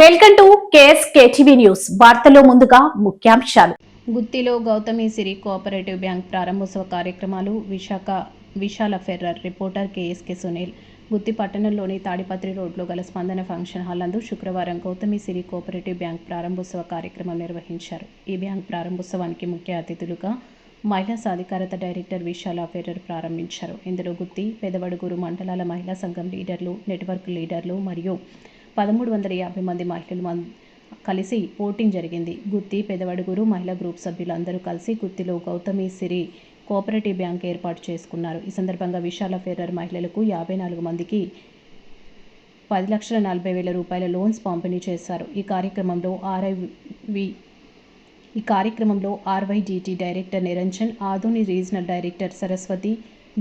Welcome to KS KTV news. వార్తలో ముందుగా ముఖ్యాంశాలు. గుత్తిలో గౌతమి సిరి కోఆపరేటివ్ బ్యాంక్ ప్రారంభోత్సవ కార్యక్రమాలు విశాఖ విశాల ఫెర్రర్ రిపోర్టర్ కేఎస్కే సునీల్. గుత్తి పట్టణంలోని తాడిపత్రి రోడ్లో గల స్పందన ఫంక్షన్ హాల్ నందు శుక్రవారం గౌతమి సిరి కోఆపరేటివ్ బ్యాంక్ ప్రారంభోత్సవ కార్యక్రమం నిర్వహించారు. ఈ బ్యాంక్ ప్రారంభోత్సవానికి ముఖ్య అతిథులుగా మహిళా సాధికారత డైరెక్టర్ విశాల ఫెర్రర్ ప్రారంభించారు. ఇందులో గుత్తి పెదవడుగురు మండలాల మహిళా సంఘం లీడర్లు నెట్వర్క్ లీడర్లు మరియు పదమూడు వందల యాభై మంది మహిళలు కలిసి ఓటింగ్ జరిగింది. గుత్తి పెదవడుగురు మహిళా గ్రూప్ సభ్యులందరూ కలిసి గుత్తిలో గౌతమి సిరి కోఆపరేటివ్ బ్యాంక్ ఏర్పాటు చేసుకున్నారు. ఈ సందర్భంగా విశాల ఫెర్రర్ మహిళలకు యాభై నాలుగు మందికి పది లక్షల నలభై వేల రూపాయల లోన్స్ పంపిణీ చేశారు. ఈ కార్యక్రమంలో ఆర్ఐవి ఈ కార్యక్రమంలో RYDT director Niranjan Adoni regional director Saraswati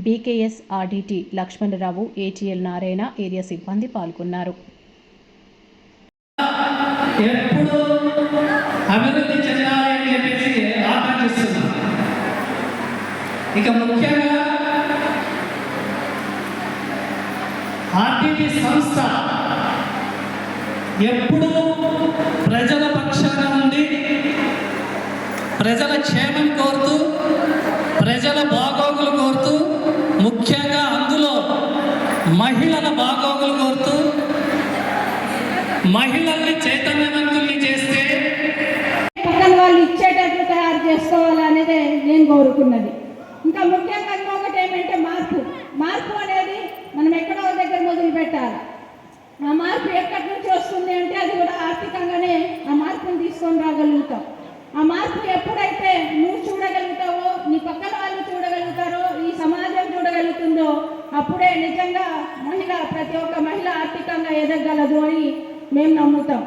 BKS RDT Lakshmanarao ATL Narayana area సిబ్బంది పాల్గొన్నారు. ఎప్పుడు అభివృద్ధి చెందాలి అని చెప్పేసి ఆకాంక్షిస్తున్నాం ఇక ముఖ్యంగా ఆర్టీటీ సంస్థ ఎప్పుడు ప్రజల పక్షాన ఉండి ప్రజల క్షేమం కోసం మహిళల్ని చైతన్యవంతుల్ని చేస్తే పక్కన వాళ్ళు ఇచ్చేటట్లు తయారు చేసుకోవాలనేదే నేను కోరుకున్నది. ఇంకా ముఖ్యంగా ఇంకొకటి ఏమంటే మార్పు. మార్పు అనేది మనం ఎక్కడో దగ్గర మొదలు పెట్టాలి ఆ మార్పు ఎక్కడి నుంచి వస్తుంది అంటే అది కూడా ఆర్థికంగానే ఆ మార్పుని తీసుకొని రాగలుగుతాం. ఆ మార్పు ఎప్పుడైతే నువ్వు చూడగలుగుతావో నీ పక్కన వాళ్ళు చూడగలుగుతారో ఈ సమాజం చూడగలుగుతుందో అప్పుడే నిజంగా మహిళ ప్రతి ఒక్క మహిళ ఆర్థికంగా ఎదగలదు అని మేము నమ్ముతాం.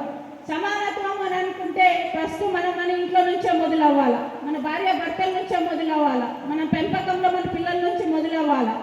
సమానత్వం అని అనుకుంటే ఫస్ట్ మనం మన ఇంట్లో నుంచే మొదలవ్వాలా? మన భార్య భర్తల నుంచే మొదలవ్వాలా? మన పెంపకంలో మన పిల్లల నుంచి మొదలవ్వాలా?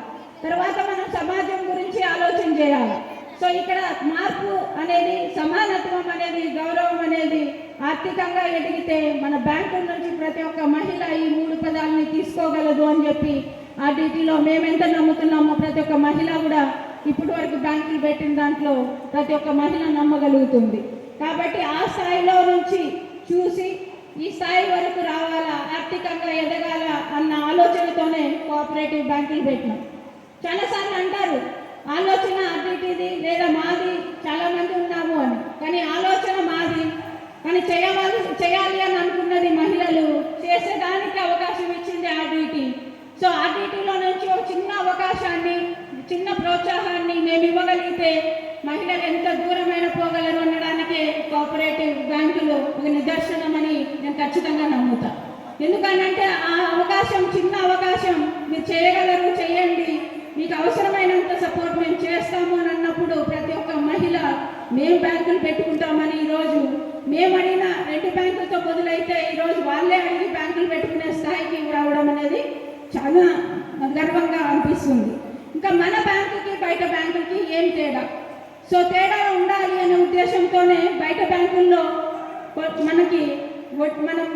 తర్వాత మనం సమాజం గురించి ఆలోచన చేయాలి? సో ఇక్కడ మార్పు అనేది సమానత్వం అనేది గౌరవం అనేది ఆర్థికంగా ఎదిగితే మన బ్యాంకుల నుంచి ప్రతి ఒక్క మహిళ ఈ మూడు పదాలని తీసుకోగలదు అని చెప్పి ఆ ఆర్డిటీలో మేమెంత నమ్ముతున్నామో ప్రతి ఒక్క మహిళ కూడా ఇప్పటి వరకు బ్యాంకులు పెట్టిన దాంట్లో ప్రతి ఒక్క మహిళ నమ్మగలుగుతుంది. కాబట్టి ఆ స్థాయిలో నుంచి చూసి ఈ స్థాయి వరకు రావాలా ఆర్థికంగా ఎదగాల అన్న ఆలోచనతోనే కోఆపరేటివ్ బ్యాంకులు పెట్టినాం. చాలాసార్లు అంటారు ఆలోచన అన్నిటిది లేదా మాది చాలా మంది ఉన్నాము అని. కానీ ఆలోచన మాది. కానీ చేయవాలి చేయాలి అని అనుకున్నది మహిళలు చేసేదానికి అవకాశం ఇచ్చింది ఆర్డిటి. సో ఆర్డిటిలో నుంచి ఒక చిన్న అవకాశాన్ని చిన్న ప్రోత్సాహం ఇవ్వగలిగితే మహిళలు ఎంత దూరమైన పోగలరు అనడానికి కోఆపరేటివ్ బ్యాంకులు ఒక నిదర్శనమని నేను ఖచ్చితంగా నమ్ముతా. ఎందుకనంటే ఆ అవకాశం చిన్న అవకాశం మీరు చేయగలరు చేయండి. మీకు అవసరమైనంత సపోర్ట్ మేము చేస్తాము అని అన్నప్పుడు ప్రతి ఒక్క మహిళ మేము బ్యాంకులు పెట్టుకుంటామని ఈరోజు మేము అడిగిన రెండు బ్యాంకులతో బదులైతే ఈరోజు వాళ్ళే అడిగి బ్యాంకులు పెట్టుకునే స్థాయికి రావడం అనేది చాలా గర్వంగా అనిపిస్తుంది. ఇంకా మన బ్యాంకుకి బయట బ్యాంకుకి ఏం తేడా? సో తేడా ఉండాలి అనే ఉద్దేశంతోనే బయట బ్యాంకుల్లో మనకి మనం